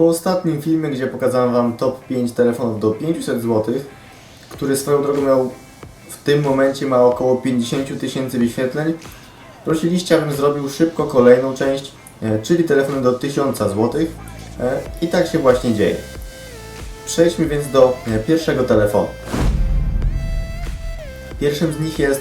Po ostatnim filmie, gdzie pokazałem Wam top 5 telefonów do 500 zł, który swoją drogą miał w tym momencie ma około 50 tysięcy wyświetleń, prosiliście, abym zrobił szybko kolejną część, e, czyli telefony do 1000 zł. E, I tak się właśnie dzieje. Przejdźmy więc do e, pierwszego telefonu. Pierwszym z nich jest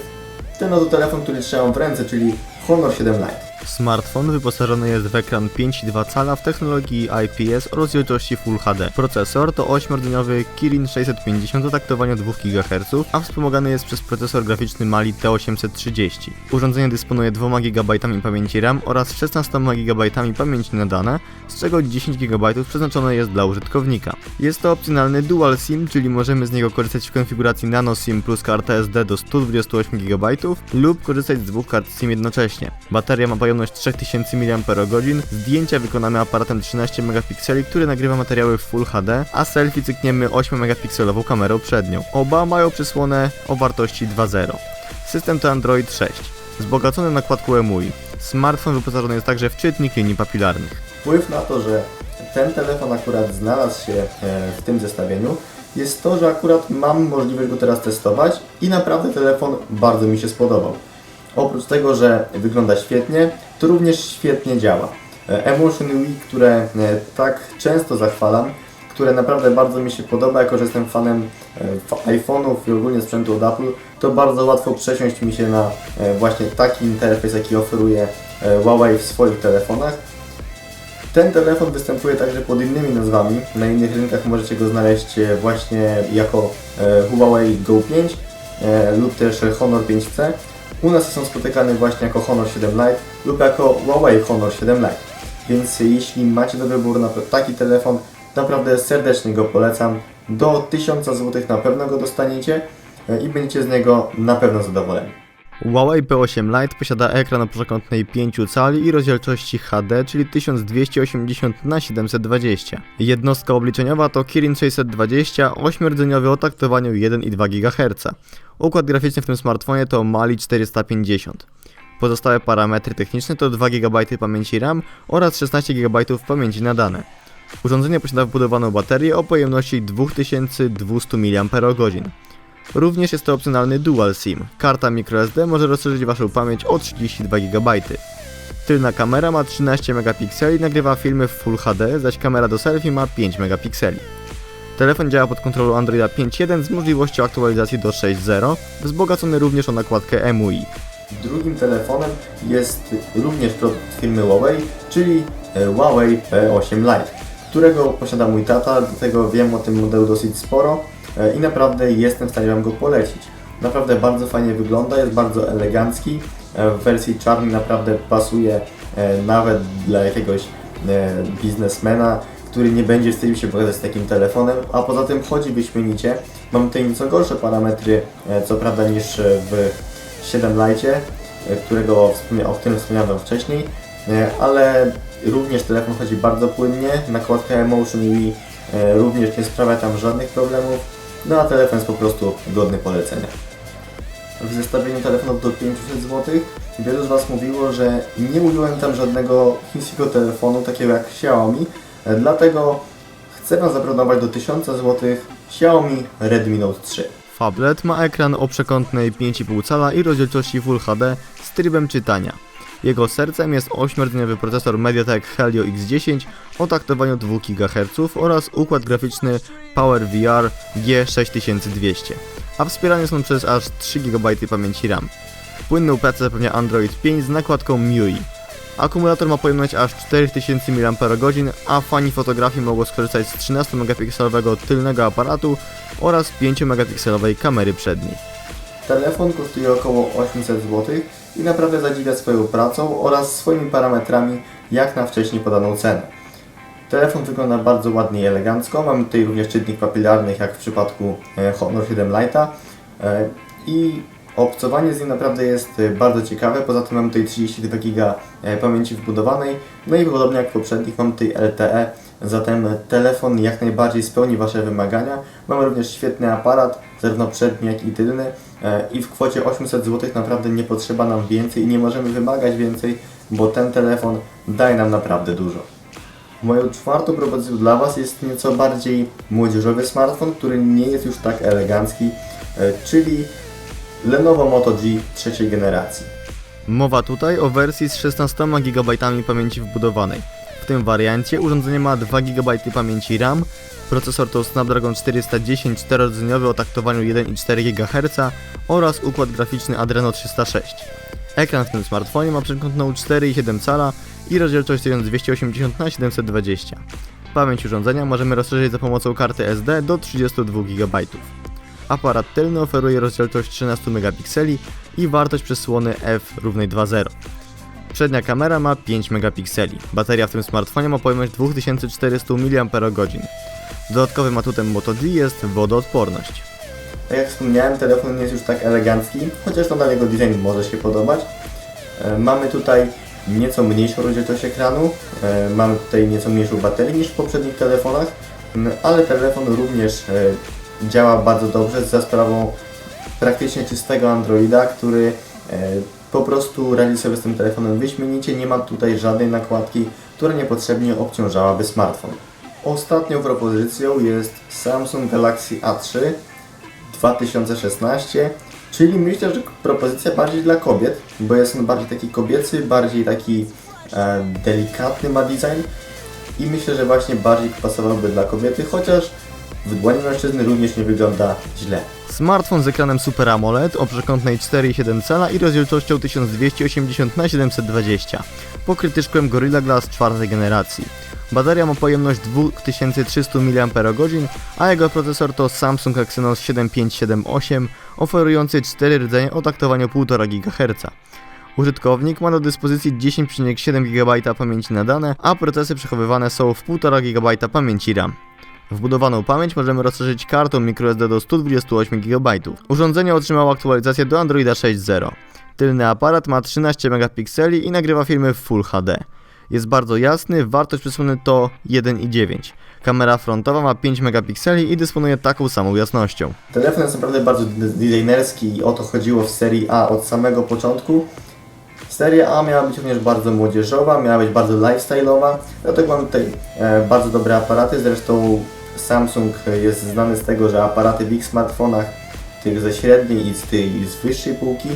ten oto telefon, który trzymam w ręce, czyli Honor 7 Lite. Smartfon wyposażony jest w ekran 5,2 cala w technologii IPS o rozdzielczości Full HD. Procesor to 8-rdzeniowy Kirin 650 o taktowaniu 2 GHz, a wspomagany jest przez procesor graficzny Mali T830. Urządzenie dysponuje 2 GB pamięci RAM oraz 16 GB pamięci na dane, z czego 10 GB przeznaczone jest dla użytkownika. Jest to opcjonalny Dual SIM, czyli możemy z niego korzystać w konfiguracji Nano SIM plus karta SD do 128 GB lub korzystać z dwóch kart SIM jednocześnie. Bateria ma pojemność 3000 mAh, zdjęcia wykonamy aparatem 13 megapikseli, który nagrywa materiały w Full HD, a selfie cykniemy 8 megapikselową kamerą przednią. Oba mają przysłonę o wartości 2.0. System to Android 6, wzbogacony nakładką EMUI. Smartfon wyposażony jest także w czytnik linii papilarnych. Wpływ na to, że ten telefon akurat znalazł się e, w tym zestawieniu, jest to, że akurat mam możliwość go teraz testować i naprawdę telefon bardzo mi się spodobał. Oprócz tego, że wygląda świetnie, to również świetnie działa. E, Emotion Wii, które e, tak często zachwalam, które naprawdę bardzo mi się podoba, jako że jestem fanem e, iPhone'ów i ogólnie sprzętu od Apple, to bardzo łatwo przesiąść mi się na e, właśnie taki interfejs, jaki oferuje Huawei w swoich telefonach. Ten telefon występuje także pod innymi nazwami. Na innych rynkach możecie go znaleźć właśnie jako Huawei Go 5 e, lub też Honor 5C. U nas są spotykane właśnie jako Honor 7 Lite lub jako Huawei Honor 7 Lite. Więc jeśli macie do wyboru na taki telefon, naprawdę serdecznie go polecam. Do 1000 zł na pewno go dostaniecie e, i będziecie z niego na pewno zadowoleni. Huawei P8 Lite posiada ekran o przekątnej 5 cali i rozdzielczości HD, czyli 1280 x 720. Jednostka obliczeniowa to Kirin 620, 8-rdzeniowy o taktowaniu 1,2 GHz. Układ graficzny w tym smartfonie to Mali 450. Pozostałe parametry techniczne to 2 GB pamięci RAM oraz 16 GB pamięci na dane. Urządzenie posiada wbudowaną baterię o pojemności 2200 mAh. Również jest to opcjonalny Dual SIM. Karta microSD może rozszerzyć Waszą pamięć o 32 GB. Tylna kamera ma 13 megapikseli i nagrywa filmy w Full HD, zaś kamera do selfie ma 5 megapikseli. Telefon działa pod kontrolą Androida 5.1 z możliwością aktualizacji do 6.0, wzbogacony również o nakładkę EMUI. Drugim telefonem jest również produkt firmy Huawei, czyli e, Huawei P8 Lite, którego posiada mój tata, dlatego wiem o tym modelu dosyć sporo e, i naprawdę jestem w stanie Wam go polecić. Naprawdę bardzo fajnie wygląda, jest bardzo elegancki, e, w wersji czarnej naprawdę pasuje e, nawet dla jakiegoś e, biznesmena, który nie będzie wstydził się pokazać z takim telefonem, a poza tym chodzi wyśmienicie. Mam tutaj nieco gorsze parametry, e, co prawda niż e, w 7 Lite, e, którego o którym wspomniałem wcześniej, ale również telefon chodzi bardzo płynnie, nakładka Emotion UI również nie sprawia tam żadnych problemów, no a telefon jest po prostu godny polecenia. W zestawieniu telefonów do 500 zł wielu z Was mówiło, że nie użyłem tam żadnego chińskiego telefonu, takiego jak Xiaomi, dlatego chcę Wam zaproponować do 1000 zł Xiaomi Redmi Note 3. Phablet ma ekran o przekątnej 5,5 cala i rozdzielczości Full HD z trybem czytania. Jego sercem jest 8-rdzeniowy procesor MediaTek Helio X10 o taktowaniu 2 GHz oraz układ graficzny PowerVR G6200, a wspierane są przez aż 3 GB pamięci RAM. Płynną pracę zapewnia Android 5 z nakładką MIUI. Akumulator ma pojemność aż 4000 mAh, a fani fotografii mogą skorzystać z 13-megapikselowego tylnego aparatu oraz 5-megapikselowej kamery przedniej. Telefon kosztuje około 800 zł i naprawdę zadziwia swoją pracą oraz swoimi parametrami jak na wcześniej podaną cenę. Telefon wygląda bardzo ładnie i elegancko. Mamy tutaj również czytnik papilarnych jak w przypadku e, Honor 7 Lite'a E, i obcowanie z nim naprawdę jest e, bardzo ciekawe. Poza tym mamy tutaj 32 GB e, pamięci wbudowanej. No i podobnie jak w poprzednich mamy tutaj LTE, zatem telefon jak najbardziej spełni Wasze wymagania. Mamy również świetny aparat, zarówno przedni jak i tylny e, i w kwocie 800 zł naprawdę nie potrzeba nam więcej i nie możemy wymagać więcej, bo ten telefon daje nam naprawdę dużo. Moją czwartą propozycją dla Was jest nieco bardziej młodzieżowy smartfon, który nie jest już tak elegancki, e, czyli Lenovo Moto G trzeciej generacji. Mowa tutaj o wersji z 16 GB pamięci wbudowanej. W tym wariancie urządzenie ma 2 GB pamięci RAM, procesor to Snapdragon 410 czterodzeniowy o taktowaniu 1,4 GHz oraz układ graficzny Adreno 306. Ekran w tym smartfonie ma przekątną 4,7 cala i rozdzielczość 1280 x 720 Pamięć urządzenia możemy rozszerzyć za pomocą karty SD do 32 GB. Aparat tylny oferuje rozdzielczość 13 megapikseli i wartość przesłony f równej 2.0. Przednia kamera ma 5 megapikseli. Bateria w tym smartfonie ma pojemność 2400 mAh. Dodatkowym atutem Moto G jest wodoodporność. Tak jak wspomniałem, telefon nie jest już tak elegancki, chociaż nadal jego design może się podobać. E, Mamy tutaj nieco mniejszą rozdzielczość ekranu, e, mamy tutaj nieco mniejszą baterię niż w poprzednich telefonach, m, ale telefon również e, działa bardzo dobrze za sprawą praktycznie czystego Androida, który e, po prostu radzi sobie z tym telefonem wyśmienicie, nie ma tutaj żadnej nakładki, która niepotrzebnie obciążałaby smartfon. Ostatnią propozycją jest Samsung Galaxy A3 2016, czyli myślę, że propozycja bardziej dla kobiet, bo jest on bardziej taki kobiecy, bardziej taki e, delikatny ma design i myślę, że właśnie bardziej pasowałby dla kobiety, chociaż w dłoni mężczyzny również nie wygląda źle. Smartfon z ekranem Super AMOLED o przekątnej 4,7 cala i rozdzielczością 1280 x 720 pokryty szkłem Gorilla Glass czwartej generacji. Bateria ma pojemność 2300 mAh, a jego procesor to Samsung Exynos 7578 oferujący 4 rdzenie o taktowaniu 1,5 GHz. Użytkownik ma do dyspozycji 10,7 GB pamięci na dane, a procesy przechowywane są w 1,5 GB pamięci RAM. Wbudowaną pamięć możemy rozszerzyć kartą microSD do 128 GB. Urządzenie otrzymało aktualizację do Androida 6.0. Tylny aparat ma 13 megapikseli i nagrywa filmy w Full HD. Jest bardzo jasny, wartość przesłony to 1,9. Kamera frontowa ma 5 megapikseli i dysponuje taką samą jasnością. Telefon jest naprawdę bardzo designerski i o to chodziło w serii A od samego początku. Seria A miała być również bardzo młodzieżowa, miała być bardzo lifestyle'owa, dlatego mamy tutaj e, bardzo dobre aparaty, zresztą Samsung jest znany z tego, że aparaty w ich smartfonach, tych ze średniej i z tej z wyższej półki,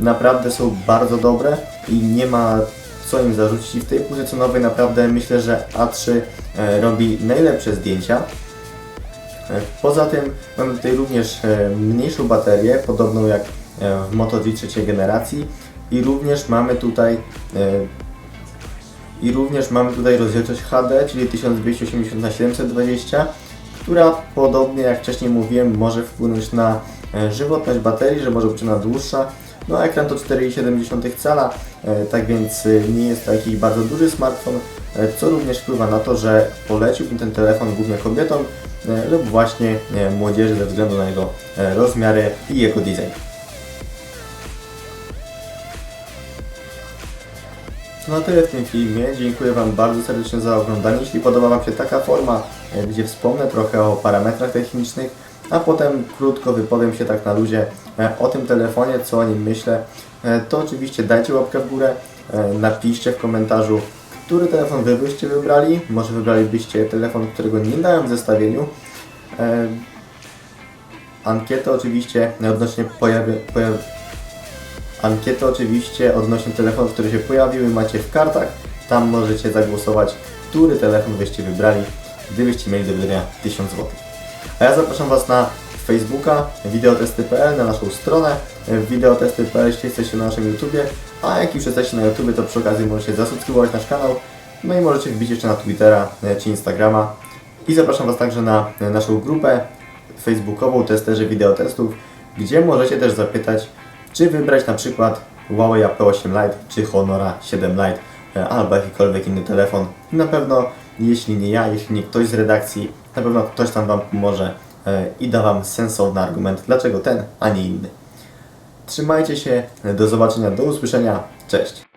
naprawdę są bardzo dobre i nie ma co im zarzucić. W tej półce cenowej naprawdę myślę, że A3 e, robi najlepsze zdjęcia. E, Poza tym mamy tutaj również e, mniejszą baterię, podobną jak w Moto G trzeciej generacji i również mamy tutaj i również mamy tutaj rozdzielczość HD, czyli 1280 na 720, która podobnie jak wcześniej mówiłem może wpłynąć na e, żywotność baterii, że może być ona dłuższa. No ekran to 4,7 cala, e, tak więc e, nie jest to jakiś bardzo duży smartfon, co również wpływa na to, że poleciłbym ten telefon głównie kobietom lub właśnie młodzieży ze względu na jego rozmiary i jego design. Na tyle w tym filmie. Dziękuję Wam bardzo serdecznie za oglądanie. Jeśli podoba Wam się taka forma, e, gdzie wspomnę trochę o parametrach technicznych, a potem krótko wypowiem się tak na luzie e, o tym telefonie, co o nim myślę, e, to oczywiście dajcie łapkę w górę, napiszcie w komentarzu, który telefon Wy byście wybrali. Może wybralibyście telefon, którego nie dałem w zestawieniu. Ankietę oczywiście odnośnie pojawi, pojawi, Ankietę oczywiście odnośnie telefonów, które się pojawiły, macie w kartach. Tam możecie zagłosować, który telefon byście wybrali, gdybyście mieli do wydania 1000 zł. A ja zapraszam Was na Facebooka, wideotesty.pl, na naszą stronę wideotesty.pl, jeśli jesteście na naszym YouTubie, a jak już jesteście na YouTubie, to przy okazji możecie zasubskrybować nasz kanał, no i możecie wbić jeszcze na Twittera e, czy Instagrama. I zapraszam Was także na e, naszą grupę facebookową Testerzy Wideotestów, gdzie możecie też zapytać, czy wybrać na przykład Huawei P8 Lite czy Honora 7 Lite e, albo jakikolwiek inny telefon. Na pewno, jeśli nie ja, jeśli nie ktoś z redakcji, na pewno ktoś tam Wam pomoże e, i da Wam sensowny argument, dlaczego ten, a nie inny. Trzymajcie się, do zobaczenia, do usłyszenia, cześć!